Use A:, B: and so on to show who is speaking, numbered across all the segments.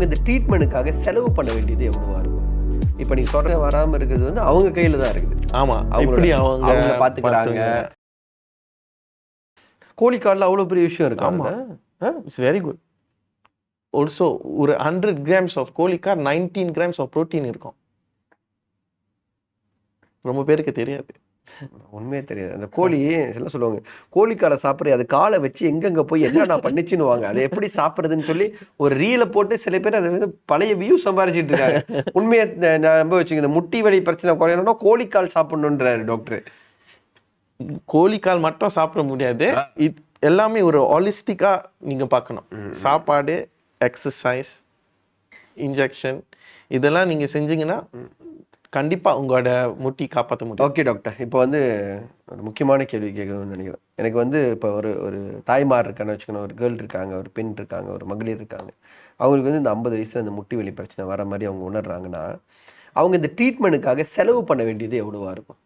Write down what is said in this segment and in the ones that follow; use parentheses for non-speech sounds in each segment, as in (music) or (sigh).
A: அவங்க இந்த ட்ரீட்மெண்ட்டுக்காக செலவு பண்ண வேண்டியது எவ்வளவா இருக்கும். இப்போ நீங்க சொல்ற வராம இருக்கிறது வந்து அவங்க கையில தான் இருக்குது.
B: ஆமா
A: அவங்களோட-
B: எப்படி அவங்க
A: அவங்க பாத்துக்கிறாங்க. கோழிக்காலில் அவ்வளோ பெரிய விஷயம் இருக்கு
B: ஆமா.
A: ஆமா
B: இட்ஸ் வெரி குட் ஆல்சோ ஒரு ஹண்ட்ரட் கிராம்ஸ் ஆஃப் கோழிக்கார் நைன்டீன் கிராம்ஸ் ஆஃப் ப்ரோட்டீன் இருக்கும். ரொம்ப பேருக்கு தெரியாது.
A: உண்மையே தெரியாது. அந்த கோழி எல்லாம் சொல்லுவாங்க? கோழிக்காலை சாப்பிட்றது அது காலை வச்சு எங்கெங்க போய் என்னடா பண்ணிச்சுன்னு வாங்க அதை எப்படி சாப்பிட்றதுன்னு சொல்லி ஒரு ரீலை போட்டு சில பேர் அதை வந்து பழைய வியூ சம்பாரிச்சிட்டு இருக்காங்க. உண்மையை நான் நம்ப வச்சுங்க இந்த முட்டி வலி பிரச்சனை குறையணும்னா கோழிக்கால் சாப்பிடணுன்றாரு டாக்டர்
B: கோழிக்கால் மட்டும் சாப்பிட முடியாது. எல்லாமே ஒரு ஹாலிஸ்டிக்கா நீங்க பார்க்கணும். சாப்பாடு எக்ஸசைஸ் இன்ஜெக்ஷன் இதெல்லாம் நீங்க செஞ்சீங்கன்னா கண்டிப்பா உங்களோட முட்டி காப்பாற்ற முடியும்.
A: ஓகே டாக்டர் இப்போ வந்து ஒரு முக்கியமான கேள்வி கேட்கணும்னு நினைக்கிறேன். எனக்கு வந்து இப்போ ஒரு ஒரு தாய்மார் இருக்கான்னு வச்சுக்கணும் ஒரு கேர்ள் இருக்காங்க ஒரு பெண் இருக்காங்க ஒரு மகளிர் இருக்காங்க. அவங்களுக்கு வந்து இந்த ஐம்பது வயசுல இந்த முட்டி வலி பிரச்சனை வர மாதிரி அவங்க உணர்றாங்கன்னா அவங்க இந்த ட்ரீட்மெண்ட்டுக்காக செலவு பண்ண வேண்டியது எவ்வளவா இருக்கும்?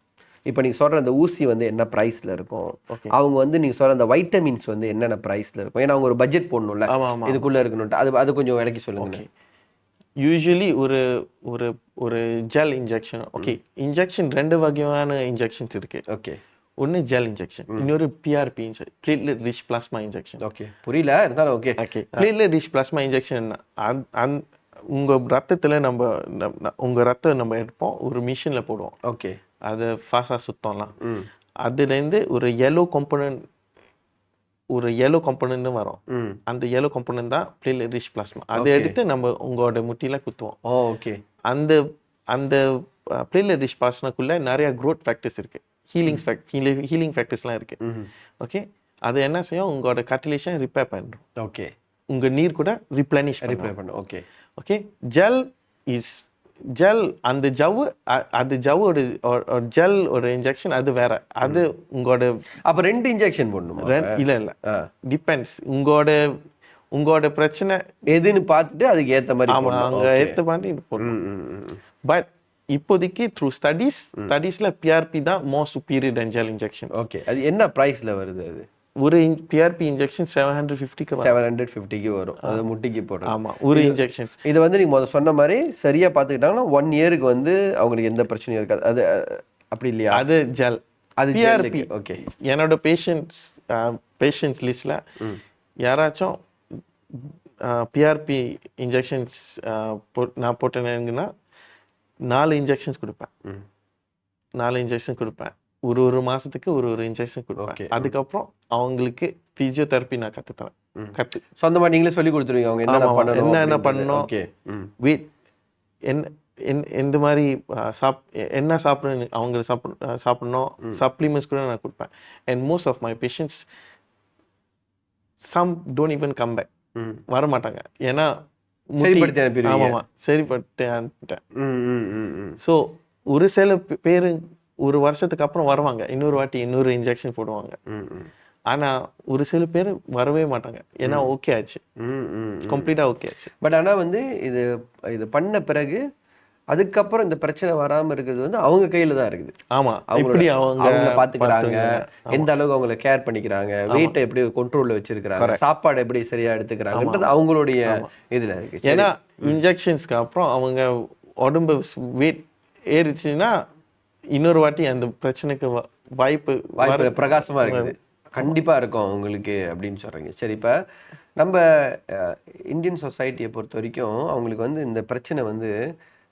A: இப்போ நீங்க சொல்ற அந்த ஊசி வந்து என்ன ப்ரைஸ்ல இருக்கும்?
B: ஓகே
A: அவங்க வந்து நீங்க சொல்ற அந்த வைட்டமின்ஸ் வந்து என்னென்ன ப்ரைஸ்ல இருக்கும்? ஏன்னா அவங்க ஒரு பட்ஜெட் போடணும்ல. இதுக்குள்ள இருக்கணும்ட்டு அது அது கொஞ்சம் விளக்கி சொல்லுங்க
B: ஓகே யூஸ்வலி ஒரு ஒரு ஒரு ஜெல் இன்ஜெக்ஷன் ஓகே இன்ஜெக்ஷன் ரெண்டு வகையான இன்ஜெக்ஷன்ஸ் இருக்கு.
A: ஓகே
B: ஒன்று ஜெல் இன்ஜெக்ஷன் இன்னொரு P R P injection platelet rich plasma injection
A: okay புரியல? இருந்தாலும் okay
B: okay platelet rich plasma injection அந் உங்க ரத்தத்துல நம்ம நம்ம- ந- உங்க ரத்தம் நம்ம எடுப்போம் ஒரு மிஷின்ல போடுவோம்.
A: ஓகே
B: அது ஃபாஸ்டா சுத்தம்லாம். அதுலேருந்து ஒரு yellow component ஒரு yellow component வரும். அந்த yellow component தான் பிளேட்லெட் ரிச் பிளாஸ்மா அதை. எடுத்து நம்ம உங்களோட முட்டியில குத்துவோம்.
A: ஓகே.
B: அந்த அந்த பிளேட்லெட் ரிச் பிளாஸ்மாக்குள்ள நிறைய growth ஃபேக்டர்ஸ் இருக்கு. ஹீலிங் ஹீலிங் ஃபேக்டர்ஸ்லாம் இருக்கு. ஓகே? அது என்ன செய்யும்? உங்களோட கட்டிலேஷன் ரிப்பேர் பண்ணுறோம்
A: ஓகே.
B: உங்க நீர் கூட ரிப்ளனிஷ்
A: ரிப்ளை பண்ண okay.
B: Okay? Gel is gel அந்த ஜவ்வு அ- அது ஜவ்வோட ஜெல் ஒரு இன்ஜெக்ஷன் அது வேற. அது உங்களோட
A: அப்ப ரெண்டு இன்ஜெக்ஷன் போடணுமா?
B: இல்ல இல்ல. டிபெண்ட்ஸ் உங்களோட உங்களோட பிரச்சனை.
A: எதுன்னு பார்த்துட்டு அதுக்கு ஏத்த மாதிரி
B: ஆமா
A: போடணும்.
B: அங்க மாதிரி போடணும். பட் இப்போதைக்கு த்ரூ ஸ்டடீஸ் ஸ்டடீஸ்ல பிஆர்பி தான் more superior than gel injection
A: okay அது என்ன பிரைஸ்ல வருது அது?
B: ஒரு P R P injection seven hundred ஃபிஃப்டிக்கு
A: செவன் ஹண்ட்ரட் ஃபிஃப்டிக்கு வரும். அது முட்டிக்கு போடுறது.
B: ஆமா ஒரு இன்ஜெக்ஷன்
A: இதை வந்து நீங்க முதல்ல சொன்ன மாதிரி சரியா பார்த்துக்கிட்டாங்கன்னா ஒன் இயருக்கு வந்து அவங்களுக்கு எந்த பிரச்சனையும் இருக்காது. அது அப்படி இல்லையா?
B: அது ஜெல்
A: அது
B: PRP.
A: ஓகே
B: என்னோட பேஷண்ட்ஸ் பேஷண்ட்ஸ் லிஸ்ட்ல யாராச்சும் பிஆர்பி இன்ஜெக்ஷன்ஸ் நான் போட்டேன்னா நாலு இன்ஜெக்ஷன்ஸ் கொடுப்பேன். நாலு இன்ஜெக்ஷன் கொடுப்பேன். ஒரு ஒரு மாசத்துக்கு ஒரு ஒரு இன்ஜெக்ஷன். கொடுப்பேன். அதுக்கப்புறம் அவங்களுக்கு பிசியோதெரப்பி நான் கத்து தரேன்
A: ம்.
B: கத்து.
A: சொந்தமா நீங்களே சொல்லி கொடுத்துருவீங்க. அவங்க
B: ஆமா,
A: பண்ணணும்
B: என்னென்ன பண்ணணும்.
A: ஓகே
B: வீட் என்ன என்- எந்த மாதிரி சாப் என்ன சாப்பிடணும் அவங்க சாப்பிட சாப்பிடணும் சப்ளிமெண்ட்ஸ் கூட நான் கொடுப்பேன். And most of my patients some don't even come back வர மாட்டாங்க ஏன்னா
A: சரிப்படுத்தி.
B: ஆமாமா. சரிப்பட்டு அனுப்பிட்டேன். ஸோ ஒரு சில பேரு ஒரு வருஷத்துக்கு அப்புறம் வருவாங்க. இன்னொரு வாட்டி இன்னொரு இன்ஜெக்ஷன் போடுவாங்க. ஆனா ஒரு சில பேர் வரவே மாட்டாங்க. ஏன்னா ஓகே ஆச்சு. கம்ப்ளீட்டா ஓகே ஆச்சு.
A: பட் ஆனா வந்து இது இது பண்ண பிறகு அதுக்கப்புறம் இந்த பிரச்சனை வராம இருக்கிறது வந்து அவங்க கையில தான் இருக்குது.
B: ஆமா. எப்படி அவங்க
A: அவங்கள பாத்துக்கிறாங்க. எந்த அளவுக்கு அவங்கள கேர் பண்ணிக்கிறாங்க. வெயிட்டை எப்படி கண்ட்ரோல்ல வச்சிருக்கிறாங்க. சாப்பாடு எப்படி சரியா எடுத்துக்கிறாங்கன்றது அவங்களுடைய இதுல இருக்கு.
B: ஏன்னா இன்ஜெக்ஷன்ஸ்க்கு அப்புறம் அவங்க உடம்பு வெயிட் ஏறிச்சுன்னா இன்னொரு வாட்டி அந்த பிரச்சனைக்கு வாய்ப்பு
A: வாய்ப்பு பிரகாசமா இருக்குது. கண்டிப்பா இருக்கும் உங்களுக்கு அப்படின்னு சொல்றீங்க. சரி இப்ப நம்ம இந்தியன் சொசைட்டியை பொறுத்த வரைக்கும் அவங்களுக்கு வந்து இந்த பிரச்சனை வந்து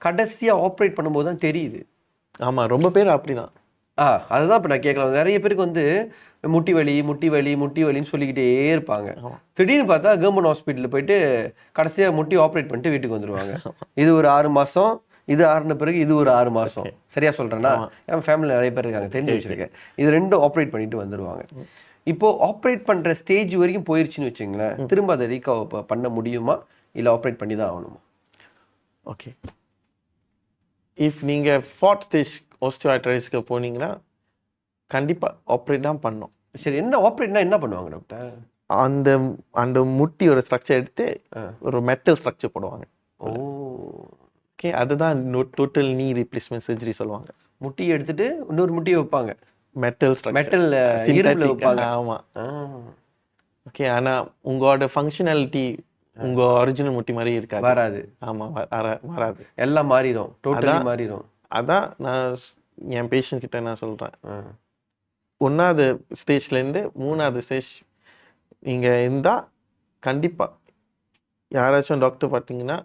A: கடைசியா ஆப்ரேட் பண்ணும்போது தான் தெரியுது.
B: ஆமா ரொம்ப பேர் அப்படிதான்.
A: ஆ அதுதான் இப்போ நான் கேட்கலாம் நிறைய பேருக்கு வந்து முட்டி வலி முட்டி வலி முட்டி வலின்னு சொல்லிக்கிட்டே இருப்பாங்க. திடீர்னு பார்த்தா கவர்மெண்ட் ஹாஸ்பிட்டலில் போயிட்டு கடைசியா முட்டி ஆப்ரேட் பண்ணிட்டு வீட்டுக்கு வந்துருவாங்க. இது ஒரு ஆறு மாசம் இது ஆறுன பிறகு இது ஒரு ஆறு மாசம். சரியா சொல்றேன்னா நம்ம ஃபேமிலியில் நிறைய பேர் இருக்காங்க தெரிஞ்சு வச்சிருக்கேன். இது ரெண்டும் ஆப்ரேட் பண்ணிட்டு வந்துருவாங்க. இப்போ ஆப்ரேட் பண்ற ஸ்டேஜ் வரைக்கும் போயிருச்சுன்னு வச்சுங்களேன் திரும்ப அதை ரீகவர் பண்ண முடியுமா? இல்ல ஆப்ரேட் பண்ணி தான் ஆகணுமா?
B: ஓகே இஃப் நீங்க ஃபார்த் ஸ்டேஜ் ஆஸ்டியோஆர்ட்ரைஸ்க்கு போனீங்கன்னா கண்டிப்பா ஆப்ரேட் தான் பண்ணணும்
A: சரி என்ன ஆப்ரேட்னா என்ன பண்ணுவாங்க டாக்டர்
B: அந்த அந்த முட்டியோட ஸ்ட்ரக்சர் எடுத்து. ஒரு மெட்டல் ஸ்ட்ரக்சர் போடுவாங்க.
A: ஓ.
B: ஓகே அதுதான் டோட்டல் நீ ரீப்ளேஸ்மெண்ட் சர்ஜரி சொல்லுவாங்க.
A: முட்டியை எடுத்துட்டு இன்னொரு முட்டியை வைப்பாங்க.
B: மெட்டல்
A: மெட்டல் இரும்புல வைப்பாங்க.
B: ஆமா.
A: ஆ.
B: ஓகே ஆனா உங்களோட ஃபங்க்ஷனாலிட்டி உங்க ஒரிஜினல் முட்டி மாதிரி இருக்காது.
A: வராது.
B: ஆமா வராது.
A: எல்லாம் மாறிடும் டோட்டலி
B: அதான்.
A: மாறிடும்
B: அதான் நான் என் பேஷண்ட் கிட்ட நான் சொல்றேன். ஒன்றாவது ஸ்டேஜ்லேருந்து மூணாவது ஸ்டேஜ் நீங்கள் இருந்தால் கண்டிப்பாக யாராச்சும் டாக்டர் பார்த்தீங்கன்னா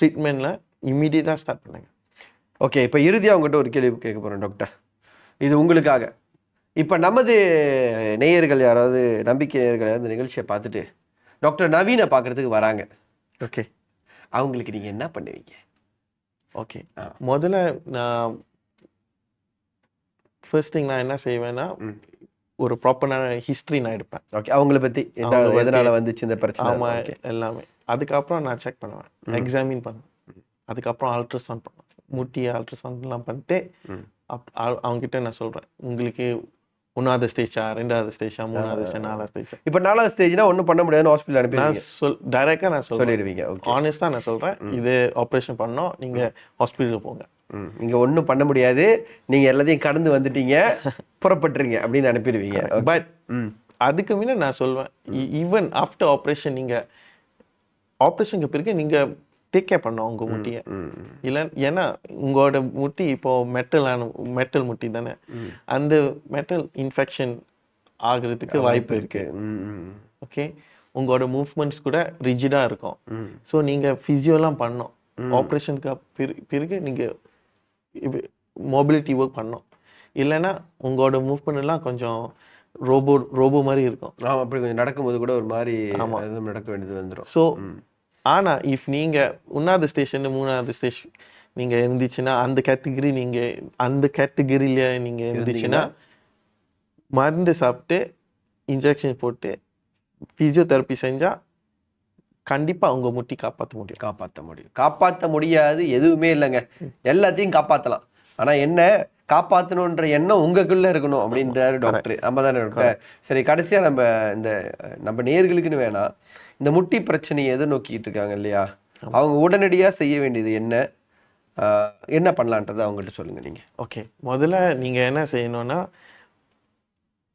B: ட்ரீட்மெண்ட்டில் இம்மீடியட்டாக ஸ்டார்ட் பண்ணுங்க.
A: ஓகே இப்போ இறுதியாக உங்ககிட்ட ஒரு கேள்வி கேட்க போகிறேன் டாக்டர் இது உங்களுக்காக. இப்போ நமது நேயர்கள் யாராவது நம்பிக்கை நேயர்கள் யாராவது இந்த நிகழ்ச்சியை பார்த்துட்டு டாக்டர் நவீனை பார்க்கறதுக்கு வராங்க.
B: ஓகே
A: அவங்களுக்கு நீங்கள் என்ன பண்ணுவீங்க?
B: ஓகே. முதல்ல நான் ஃபர்ஸ்ட் திங் நான் என்ன செய்வேன்னா. ஒரு ப்ராப்பரான ஹிஸ்ட்ரி நான் எடுப்பேன்.
A: ஓகே அவங்கள பற்றி. எதனால வந்துச்சு இந்த பிரச்சனை?
B: ஆமாம் எல்லாமே. அதுக்கப்புறம் நான் செக் பண்ணுவேன். எக்ஸாமின் பண்ணுவேன். அதுக்கப்புறம் அல்ட்ராசவுண்ட் பண்ணுவேன் முட்டி அல்ட்ராசவுண்ட்லாம் பண்ணிட்டு. அப் அவ- அவங்ககிட்ட நான் சொல்கிறேன் உங்களுக்கு ஒன்றாவது ஸ்டேஜா ரெண்டாவது ஸ்டேஜா மூணாவது ஸ்டேஜ் நாலாவது ஸ்டேஜ்
A: இப்போ நாலாவது ஸ்டேஜ்னா ஒன்றும் பண்ண முடியாதுன்னு ஹாஸ்பிட்டல்
B: நான்
A: அனுப்பிடுவீங்க.
B: சொல் டைரெக்டாக நான்
A: சொல்லிடுவீங்க. ஓகே
B: ஆனஸ்டாக நான் சொல்கிறேன் இது ஆப்ரேஷன் பண்ணோம். நீங்கள் ஹாஸ்பிட்டலுக்கு போங்க.
A: இங்கே ஒன்றும் பண்ண முடியாது. நீங்கள் எல்லாத்தையும் கடந்து வந்துட்டீங்க. (laughs) புறப்பட்டுருங்க அப்படின்னு அனுப்பிடுவீங்க.
B: பட் அதுக்கு முன்ன நான் சொல்வேன். ஈவன் ஆஃப்டர் ஆப்ரேஷன் நீங்கள் ஆப்ரேஷனுக்கு பிறகு நீங்கள் டேக் கேர் பண்ணோம் உங்கள் முட்டியை. இல்லை ஏன்னா உங்களோட முட்டி இப்போ மெட்டலான மெட்டல் முட்டி தானே. அந்த மெட்டல் இன்ஃபெக்ஷன் ஆகுறதுக்கு வாய்ப்பு இருக்கு. ஓகே உங்களோட மூவ்மெண்ட்ஸ் கூட ரிஜிடாக இருக்கும். ஸோ நீங்கள் ஃபிசியோலாம் பண்ணோம். ஆப்ரேஷனுக்கு பிறகு பிறகு நீங்கள் மொபிலிட்டி ஒர்க் பண்ணோம். இல்லைன்னா உங்களோட மூவ்மெண்ட் எல்லாம் கொஞ்சம் ரோபோ ரோபோ மாதிரி இருக்கும்.
A: அப்படி கொஞ்சம் நடக்கும்போது கூட ஒரு மாதிரி நடக்க வேண்டியது வந்துடும்
B: ஸோ ஆனா இஃப் நீங்க ஒன்றாவது ஸ்டேஷன் மூணாவது ஸ்டேஷன் நீங்க இருந்துச்சுன்னா அந்த கேட்டகரி நீங்க அந்த கேட்டகரியில நீங்க இருந்துச்சுன்னா மருந்து சாப்பிட்டு இன்ஜெக்ஷன் போட்டு ஃபிசியோதெரப்பி செஞ்சா கண்டிப்பா உங்க முட்டி காப்பாற்ற முடியும்.
A: காப்பாற்ற முடியும். காப்பாற்ற முடியாது எதுவுமே இல்லைங்க. எல்லாத்தையும் காப்பாற்றலாம் ஆனா என்ன காப்பாற்றணுன்ற எண்ணம் உங்களுக்குள்ள இருக்கணும் அப்படின்றாரு டாக்டர் நம்ம தானே டாக்டர் சரி கடைசியா நம்ம இந்த நம்ம நேர்களுக்குன்னு வேணாம் இந்த முட்டி பிரச்சனையை எதிர்நோக்கிட்டு இருக்காங்க இல்லையா? அவங்க உடனடியா செய்ய வேண்டியது என்ன? என்ன பண்ணலான்றதை அவங்ககிட்ட சொல்லுங்க நீங்க.
B: ஓகே முதல்ல நீங்க என்ன செய்யணும்னா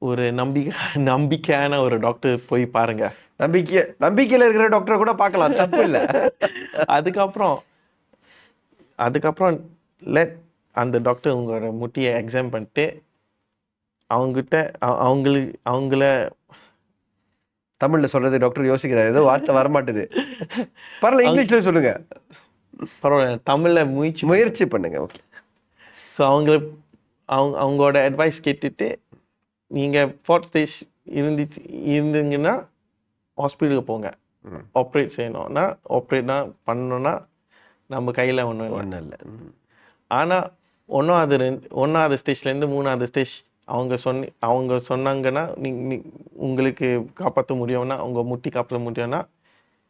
B: ஒரு நம்பிக்கை நம்பிக்கையான ஒரு டாக்டர் போய் பாருங்க.
A: நம்பிக்கை நம்பிக்கையில இருக்கிற டாக்டரை கூட பார்க்கலாம் தப்பு இல்லை. (laughs)
B: அதுக்கப்புறம் அதுக்கப்புறம் லெட் அந்த டாக்டர் உங்களோட முட்டியை எக்ஸாம் பண்ணிட்டு அவங்ககிட்ட அவ- அவங்களுக்கு அவங்கள
A: தமிழ்ல சொல்றது டாக்டர் யோசிக்கிறாரு. ஏதோ வார்த்தை வரமாட்டுது. பரவாயில்ல இங்கிலீஷ்ல சொல்லுங்க.
B: பரவாயில்ல தமிழில் முயற்சி
A: முயற்சி பண்ணுங்க ஓகே
B: ஸோ அவங்கள அவங்க அவங்களோட அட்வைஸ் கேட்டுட்டு நீங்கள் ஃபோர்த் ஸ்டேஜ் இருந்துச்சு இருந்தீங்கன்னா ஹாஸ்பிட்டலுக்கு போங்க. ஆப்ரேட் செய்யணும்னா ஆப்ரேட் தான் பண்ணணும்னா நம்ம கையில் ஒன்றும்
A: ஒன்றும் இல்லை.
B: ஆனால் ஒன்றாவது ரெண்டு ஒன்றாவது ஸ்டேஜ்லேருந்து மூணாவது ஸ்டேஜ் அவங்க சொன்னி அவங்க சொன்னாங்கன்னா நீ உங்களுக்கு காப்பாற்ற முடியும்னா உங்கள் முட்டி காப்பாற்ற முடியும்னா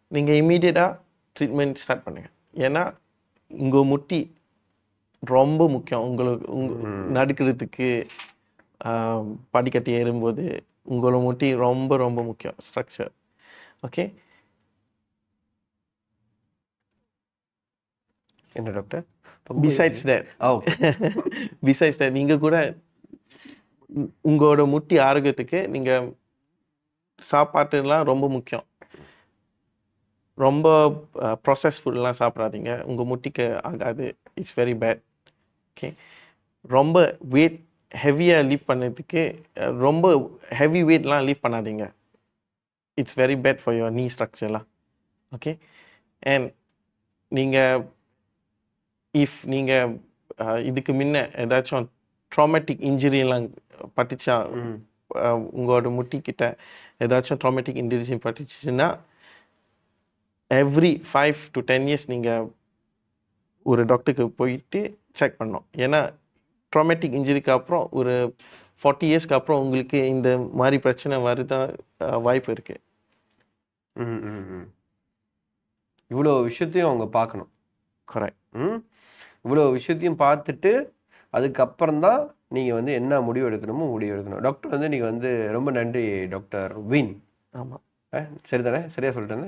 B: நீங்கள் இம்மீடியட்டாக ட்ரீட்மெண்ட் ஸ்டார்ட் பண்ணுங்க. ஏன்னா உங்கள் முட்டி ரொம்ப முக்கியம். உங்களுக்கு உங்க நடக்கிறதுக்கு படிக்கட்டு ஏறும்போது உங்களோட முட்டி ரொம்ப ரொம்ப முக்கியம். ஸ்ட்ரக்சர் ஓகே
A: என்ன doctor?
B: Besides that
A: oh
B: besides that நீங்கள் கூட உங்களோட முட்டி ஆரோக்கியத்துக்கு நீங்கள் சாப்பாட்டுலாம் ரொம்ப முக்கியம். ரொம்ப ப்ராசஸ் ஃபுட்லாம் சாப்பிடாதீங்க. உங்கள் முட்டிக்கு ஆகாது. இட்ஸ் வெரி பேட் ஓகே ரொம்ப வெயிட் ஹெவியாக லீவ் பண்ணதுக்கு ரொம்ப ஹெவி வெயிட்லாம் லீவ் பண்ணாதீங்க. It's very bad for your knee ஸ்ட்ரக்சர்லாம் okay and நீங்கள் இஃப் நீங்கள் இதுக்கு முன்ன ஏதாச்சும் ட்ராமேட்டிக் இன்ஜுரியெல்லாம் பட்டுச்சா உங்களோட முட்டிக்கிட்ட ஏதாச்சும் ட்ராமேட்டிக் இன்ஜுரி பட்டுச்சுன்னா every five to ten years நீங்கள் ஒரு டாக்டருக்கு போயிட்டு செக் பண்ணோம் ஏன்னா ட்ராமேட்டிக் இன்ஜுரிக்கு அப்புறம் ஒரு ஃபார்ட்டி இயர்ஸ்க்கு அப்புறம் உங்களுக்கு இந்த மாதிரி பிரச்சனை வருதான் வாய்ப்பு இருக்குது
A: இவ்வளோ விஷயத்தையும் அவங்க பார்க்கணும்.
B: கரெக்ட்
A: ம்? இவ்வளோ விஷயத்தையும் பார்த்துட்டு அதுக்கப்புறம் தான் நீங்கள் வந்து என்ன முடிவு எடுக்கணுமோ முடிவு எடுக்கணும். டாக்டர் வந்து நீங்கள் வந்து ரொம்ப நன்றி டாக்டர் வின்
B: ஆமாம்
A: அஹ், சரிதானே? சரியா சொல்லிட்டேனே?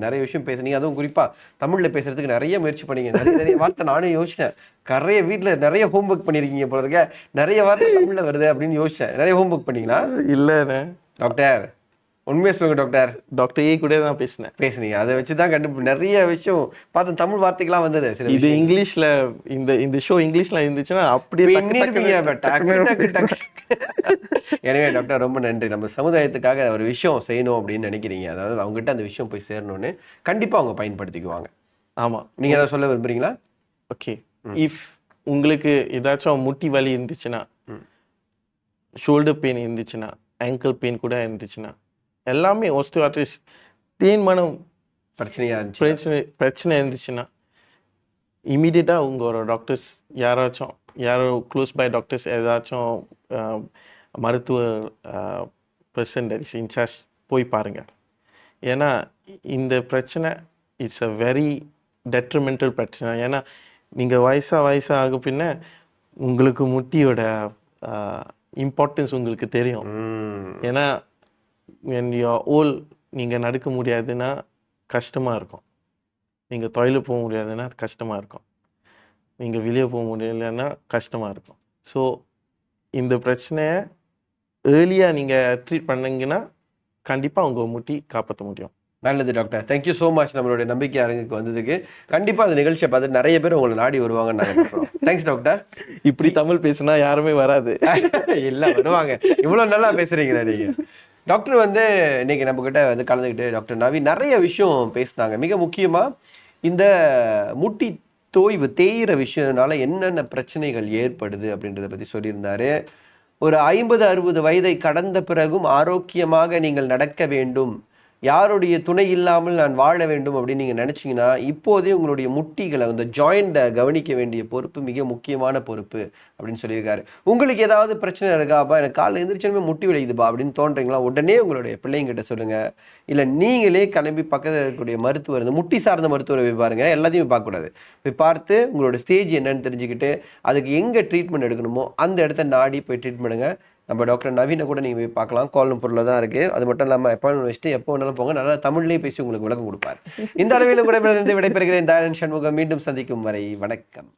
A: நிறைய விஷயம் பேசுனீங்க அதுவும் குறிப்பா தமிழ்ல பேசுறதுக்கு நிறைய முயற்சி பண்ணீங்க. நிறைய நிறைய வார்த்தை நானே யோசிச்சேன் நிறைய வீட்ல நிறைய ஹோம்ஒர்க் பண்ணிருக்கீங்க போல இருக்க. நிறைய வார்த்தை தமிழ்ல வருது அப்படின்னு யோசிச்சேன். நிறைய ஹோம்ஒர்க் பண்ணீங்களா?
B: இல்லைண்ணே.
A: டாக்டர் உண்மையை சொல்லுங்க டாக்டர்
B: டாக்டர் ஏ கூட தான் பேசினேன்.
A: பேசுனீங்க. அதை வச்சு தான் கண்டு நிறைய விஷயம் பார்த்தேன் தமிழ் வார்த்தைகள்லாம் வந்தது சில
B: இது இங்கிலீஷ்ல இந்த இந்த ஷோ இங்கிலீஷ்ல இருந்துச்சுன்னா அப்படியே.
A: எனவே டாக்டர் ரொம்ப நன்றி. நம்ம சமுதாயத்துக்காக ஒரு விஷயம் செய்யணும் அப்படின்னு நினைக்கிறீங்க. அதாவது அவங்ககிட்ட அந்த விஷயம் போய் சேரணும்னு கண்டிப்பா அவங்க பயன்படுத்திக்குவாங்க.
B: ஆமா.
A: நீங்க ஏதாவது சொல்ல விரும்புறீங்களா?
B: ஓகே இஃப் உங்களுக்கு ஏதாச்சும் முட்டி வலி இருந்துச்சுன்னா ஷோல்டர் பெயின் இருந்துச்சுன்னா ankle பெயின் கூட இருந்துச்சுன்னா எல்லாமே osteoarthritis. தேய்மானம்
A: பிரச்சனையா இருந்துச்சு
B: பிரச்சனை பிரச்சனை இருந்துச்சுன்னா இமீடியட்டாக உங்களோட டாக்டர்ஸ் யாராச்சும் யாரோ க்ளோஸ் பை டாக்டர்ஸ் ஏதாச்சும் மருத்துவ பர்சன் இஸ் இன்சார்ஜ் போய் பாருங்க. ஏன்னா இந்த பிரச்சனை இட்ஸ் அ வெரி டெட்ரிமெண்டல் பிரச்சனை. ஏன்னா நீங்கள் வயசாக வயசாக ஆக பின்ன உங்களுக்கு முட்டியோட இம்பார்ட்டன்ஸ் உங்களுக்கு தெரியும். ஏன்னா you are old நீங்கள் நடக்க முடியாதுன்னா கஷ்டமாக இருக்கும். நீங்கள் தொழில் போக முடியாதுன்னா கஷ்டமாக இருக்கும். நீங்கள் வெளியே போக முடியலைன்னா கஷ்டமாக இருக்கும். ஸோ இந்த பிரச்சனையை ஏர்லியாக நீங்கள் ட்ரீட் பண்ணீங்கன்னா கண்டிப்பாக உங்கள் முட்டி காப்பாற்ற முடியும்.
A: நல்லது டாக்டர் தேங்க்யூ ஸோ மச் நம்மளுடைய நம்பிக்கை அரங்குக்கு வந்ததுக்கு. கண்டிப்பா அந்த நிகழ்ச்சியை பார்த்துட்டு நிறைய பேர் உங்களை நாடி வருவாங்கன்னு நாங்கள் தேங்க்ஸ் டாக்டர்
B: இப்படி தமிழ் பேசினா யாருமே வராது. (laughs)
A: இல்ல வருவாங்க. இவ்வளவு நல்லா பேசுறீங்க நீங்க. டாக்டர் வந்து இன்னைக்கு நம்ம கிட்ட வந்து கலந்துக்கிட்டு டாக்டர் நவி நிறைய விஷயம் பேசினாங்க. மிக முக்கியமா இந்த முட்டி தோய்வு தேயிற விஷயத்தினால என்னென்ன பிரச்சனைகள் ஏற்படுது அப்படின்றத பத்தி சொல்லியிருந்தாரு. ஒரு ஐம்பது அறுபது வயதை கடந்த பிறகும் ஆரோக்கியமாக நீங்கள் நடக்க வேண்டும் யாருடைய துணை இல்லாமல் நான் வாழ வேண்டும் அப்படின்னு நீங்கள் நினச்சிங்கன்னா இப்போதே உங்களுடைய முட்டிகளை அந்த ஜாயிண்ட்டை கவனிக்க வேண்டிய பொறுப்பு மிக முக்கியமான பொறுப்பு அப்படின்னு சொல்லியிருக்காரு. உங்களுக்கு ஏதாவது பிரச்சனை இருக்காப்பா எனக்கு காலைல எந்திரிச்சோமே முட்டி விளையுதுப்பா அப்படின்னு தோன்றீங்களா? உடனே உங்களுடைய பிள்ளைங்கிட்ட சொல்லுங்கள் இல்லை நீங்களே கிளம்பி பக்கத்தில் இருக்கக்கூடிய மருத்துவர் இந்த முட்டி சார்ந்த மருத்துவரை போய் பாருங்கள் எல்லாத்தையும் பார்க்கக்கூடாது. போய் பார்த்து உங்களோட ஸ்டேஜ் என்னன்னு தெரிஞ்சுக்கிட்டு அதுக்கு எங்கே ட்ரீட்மெண்ட் எடுக்கணுமோ அந்த இடத்த நாடி போய் ட்ரீட்மெண்ட்டுங்க நம்ம டாக்டர் நவீனை கூட நீங்கள் போய் பார்க்கலாம். கோலம்பூரில் தான் இருக்குது அது மட்டும் இல்லாமல் அப்பாயின்மெண்ட் வச்சுட்டு எப்போ வேணாலும் போங்க. நல்லா தமிழ்லேயே பேசி உங்களுக்கு விளக்கம் கொடுப்பார். இந்த அளவில் கூட இருந்து விடைபெறுகிறேன். தாயன் சண்முகம். மீண்டும் சந்திக்கும் வரை வணக்கம்.